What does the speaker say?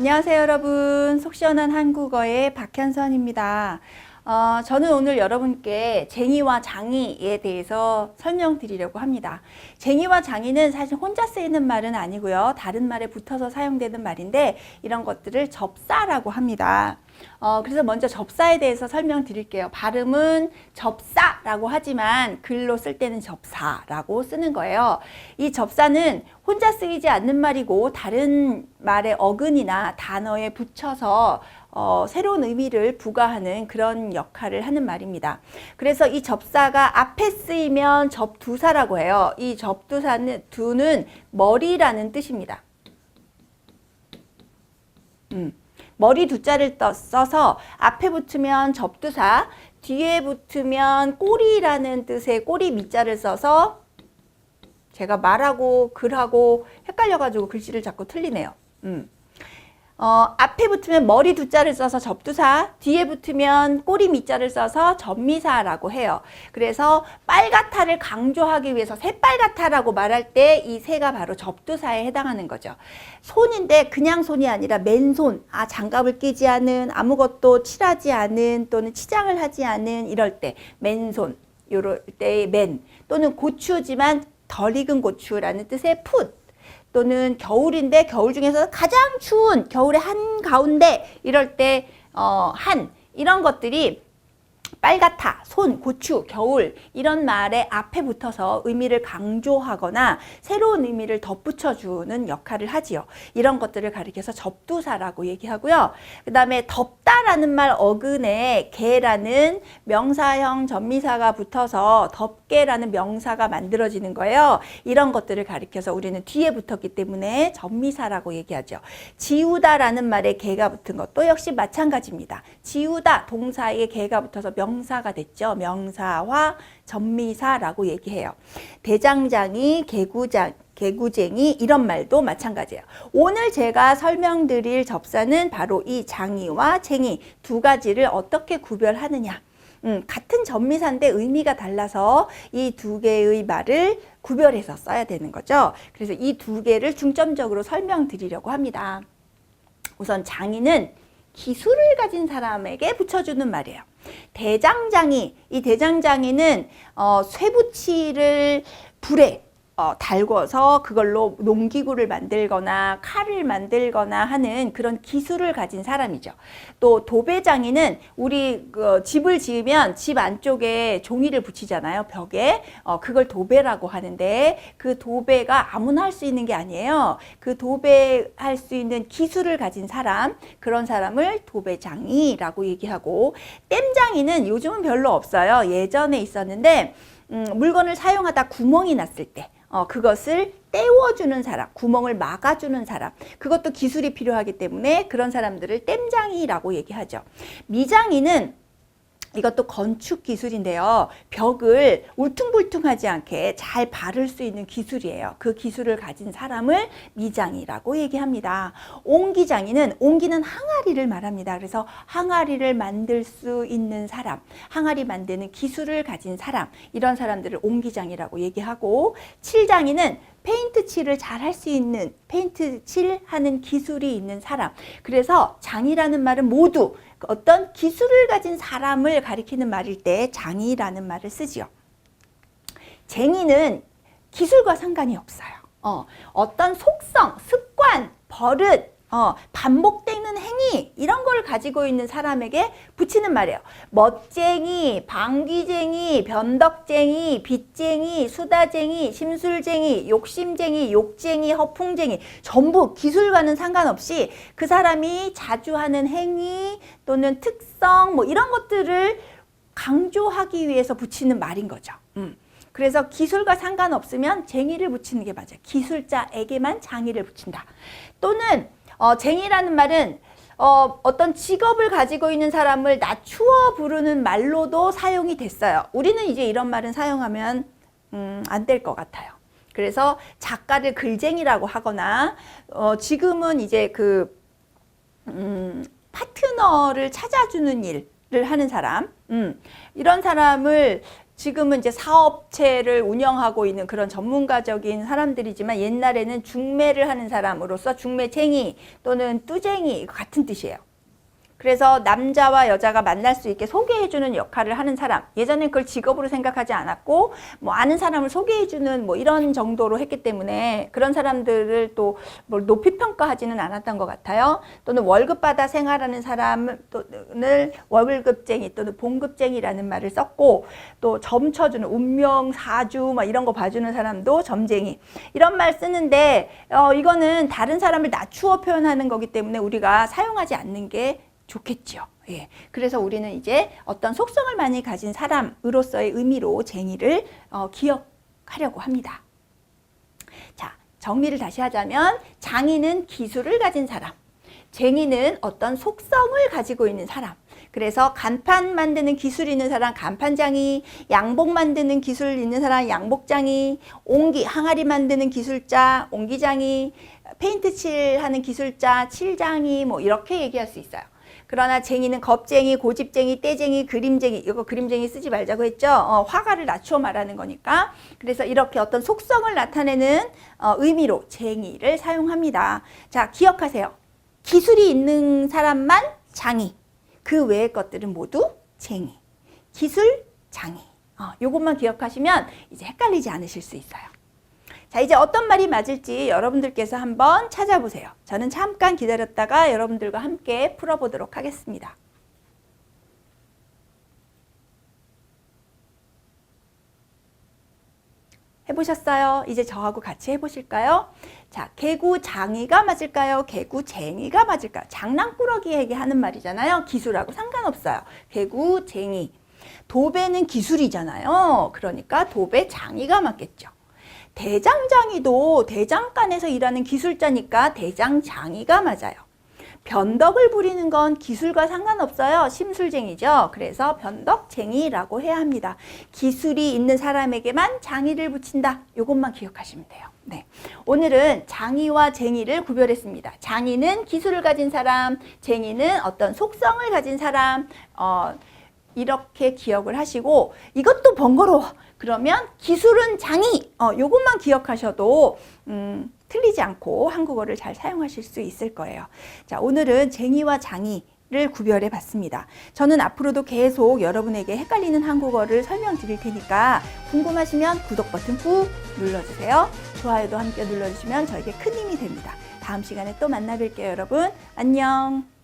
안녕하세요, 여러분. 속 시원한 한국어의 박현선입니다. 어, 저는 오늘 여러분께 쟁이와 장이에 대해서 설명드리려고 합니다. 쟁이와 장이는 사실 혼자 쓰이는 말은 아니고요. 다른 말에 붙어서 사용되는 말인데 이런 것들을 접사라고 합니다. 어, 그래서 먼저 접사에 대해서 설명드릴게요. 발음은 접사라고 하지만 글로 쓸 때는 접사라고 쓰는 거예요. 이 접사는 혼자 쓰이지 않는 말이고 다른 말의 어근이나 단어에 붙여서 어, 새로운 의미를 부과하는 그런 역할을 하는 말입니다. 그래서 이 접사가 앞에 쓰이면 접두사라고 해요. 이 접두사는 두는 머리라는 뜻입니다. 음. 머리 두자를 떠- 써서 앞에 붙으면 접두사, 뒤에 붙으면 꼬리라는 뜻의 꼬리 밑자를 써서 제가 말하고 글하고 헷갈려가지고 글씨를 자꾸 틀리네요. 음. 어, 앞에 붙으면 머리 두자를 써서 접두사, 뒤에 붙으면 꼬리 밑자를 써서 접미사라고 해요. 그래서 빨갛다를 강조하기 위해서 새빨갛다라고 말할 때 이 새가 바로 접두사에 해당하는 거죠. 손인데 그냥 손이 아니라 맨손, 아 장갑을 끼지 않은 아무것도 칠하지 않은 또는 치장을 하지 않은 이럴 때 맨손, 요럴 때의 맨 또는 고추지만 덜 익은 고추라는 뜻의 풋 또는 겨울인데 겨울 중에서 가장 추운 겨울의 한 가운데 이럴 때 어, 한 이런 것들이 빨갛다, 손, 고추, 겨울 이런 말에 앞에 붙어서 의미를 강조하거나 새로운 의미를 덧붙여 주는 역할을 하지요. 이런 것들을 가리켜서 접두사라고 얘기하고요. 그 다음에 덥다라는 말 어근에 개라는 명사형 전미사가 붙어서 덥게라는 명사가 만들어지는 거예요. 이런 것들을 가리켜서 우리는 뒤에 붙었기 때문에 전미사라고 얘기하죠. 지우다라는 말에 개가 붙은 것도 역시 마찬가지입니다. 지우다 동사에 개가 붙어서 명사가 됐죠. 명사와 전미사라고 얘기해요. 대장장이, 개구장, 개구쟁이 이런 말도 마찬가지예요. 오늘 제가 설명드릴 접사는 바로 이 장이와 쟁이 두 가지를 어떻게 구별하느냐. 음, 같은 전미사인데 의미가 달라서 이 두 개의 말을 구별해서 써야 되는 거죠. 그래서 이 두 개를 중점적으로 설명드리려고 합니다. 우선 장이는 기술을 가진 사람에게 붙여주는 말이에요. 대장장이, 이 대장장이는 어, 쇠붙이를 불에 어, 달궈서 그걸로 농기구를 만들거나 칼을 만들거나 하는 그런 기술을 가진 사람이죠. 또 도배장이는 우리 그 집을 지으면 집 안쪽에 종이를 붙이잖아요. 벽에. 어, 그걸 도배라고 하는데 그 도배가 아무나 할 수 있는 게 아니에요. 그 도배할 수 있는 기술을 가진 사람, 그런 사람을 도배장이라고 얘기하고 땜장이는 요즘은 별로 없어요. 예전에 있었는데 음, 물건을 사용하다 구멍이 났을 때 어, 그것을 떼워주는 사람, 구멍을 막아주는 사람, 그것도 기술이 필요하기 때문에 그런 사람들을 땜장이라고 얘기하죠. 미장이는 이것도 건축 기술인데요. 벽을 울퉁불퉁하지 않게 잘 바를 수 있는 기술이에요. 그 기술을 가진 사람을 미장이라고 얘기합니다. 옹기장이는 옹기는 항아리를 말합니다. 그래서 항아리를 만들 수 있는 사람, 항아리 만드는 기술을 가진 사람, 이런 사람들을 옹기장이라고 얘기하고 칠장이는 페인트 칠을 잘 할 수 있는 페인트 칠하는 기술이 있는 사람. 그래서 장이라는 말은 모두 어떤 기술을 가진 사람을 가리키는 말일 때 장이라는 말을 쓰지요. 쟁이는 기술과 상관이 없어요. 어, 어떤 속성, 습관, 버릇, 어, 반복되는 행위 이런 걸 가지고 있는 사람에게 붙이는 말이에요. 멋쟁이, 방귀쟁이, 변덕쟁이, 빚쟁이, 수다쟁이, 심술쟁이, 욕심쟁이, 욕쟁이, 허풍쟁이 전부 기술과는 상관없이 그 사람이 자주 하는 행위 또는 특성 뭐 이런 것들을 강조하기 위해서 붙이는 말인 거죠. 음. 그래서 기술과 상관없으면 쟁이를 붙이는 게 맞아요. 기술자에게만 장이를 붙인다. 또는 어, 쟁이라는 말은 어, 어떤 직업을 가지고 있는 사람을 낮추어 부르는 말로도 사용이 됐어요. 우리는 이제 이런 말은 사용하면 음, 안 될 것 같아요. 그래서 작가를 글쟁이라고 하거나 어, 지금은 이제 그 음, 파트너를 찾아주는 일을 하는 사람, 음, 이런 사람을 지금은 이제 사업체를 운영하고 있는 그런 전문가적인 사람들이지만 옛날에는 중매를 하는 사람으로서 중매쟁이 또는 뚜쟁이 같은 뜻이에요. 그래서 남자와 여자가 만날 수 있게 소개해주는 역할을 하는 사람. 예전엔 그걸 직업으로 생각하지 않았고, 뭐 아는 사람을 소개해주는 뭐 이런 정도로 했기 때문에 그런 사람들을 또 뭘 높이 평가하지는 않았던 것 같아요. 또는 월급 받아 생활하는 사람을 월급쟁이 또는 봉급쟁이라는 말을 썼고, 또 점 쳐주는 운명 사주 막 이런 거 봐주는 사람도 점쟁이 이런 말 쓰는데 어, 이거는 다른 사람을 낮추어 표현하는 거기 때문에 우리가 사용하지 않는 게 좋겠죠. 예. 그래서 우리는 이제 어떤 속성을 많이 가진 사람으로서의 의미로 쟁의를 어, 기억하려고 합니다. 자, 정리를 다시 하자면 장인은 기술을 가진 사람, 쟁이는 어떤 속성을 가지고 있는 사람. 그래서 간판 만드는 기술 있는 사람 간판장이, 양복 만드는 기술 있는 사람 양복장이, 옹기 항아리 만드는 기술자 옹기장이, 페인트 칠하는 기술자 칠장이 뭐 이렇게 얘기할 수 있어요. 그러나 쟁이는 겁쟁이, 고집쟁이, 떼쟁이, 그림쟁이 이거 그림쟁이 쓰지 말자고 했죠. 어, 화가를 낮추어 말하는 거니까. 그래서 이렇게 어떤 속성을 나타내는 어, 의미로 쟁이를 사용합니다. 자, 기억하세요. 기술이 있는 사람만 장이. 그 외의 것들은 모두 쟁이. 기술, 장이. 어, 요것만 기억하시면 이제 헷갈리지 않으실 수 있어요. 자, 이제 어떤 말이 맞을지 여러분들께서 한번 찾아보세요. 저는 잠깐 기다렸다가 여러분들과 함께 풀어보도록 하겠습니다. 해보셨어요? 이제 저하고 같이 해보실까요? 자, 개구장이가 맞을까요? 개구쟁이가 맞을까요? 장난꾸러기에게 하는 말이잖아요. 기술하고 상관없어요. 개구쟁이. 도배는 기술이잖아요. 그러니까 도배장이가 맞겠죠. 대장장이도 대장간에서 일하는 기술자니까 대장장이가 맞아요. 변덕을 부리는 건 기술과 상관없어요. 심술쟁이죠. 그래서 변덕쟁이라고 해야 합니다. 기술이 있는 사람에게만 장이를 붙인다. 이것만 기억하시면 돼요. 네. 오늘은 장이와 쟁이를 구별했습니다. 장이는 기술을 가진 사람, 쟁이는 어떤 속성을 가진 사람, 어, 이렇게 기억을 하시고 이것도 번거로워. 그러면 기술은 장이 어 요것만 기억하셔도 음, 틀리지 않고 한국어를 잘 사용하실 수 있을 거예요. 자, 오늘은 쟁이와 장이 를 구별해 봤습니다. 저는 앞으로도 계속 여러분에게 헷갈리는 한국어를 설명드릴 테니까 궁금하시면 구독 버튼 꾹 눌러주세요. 좋아요도 함께 눌러주시면 저에게 큰 힘이 됩니다. 다음 시간에 또 만나 뵐게요, 여러분. 안녕.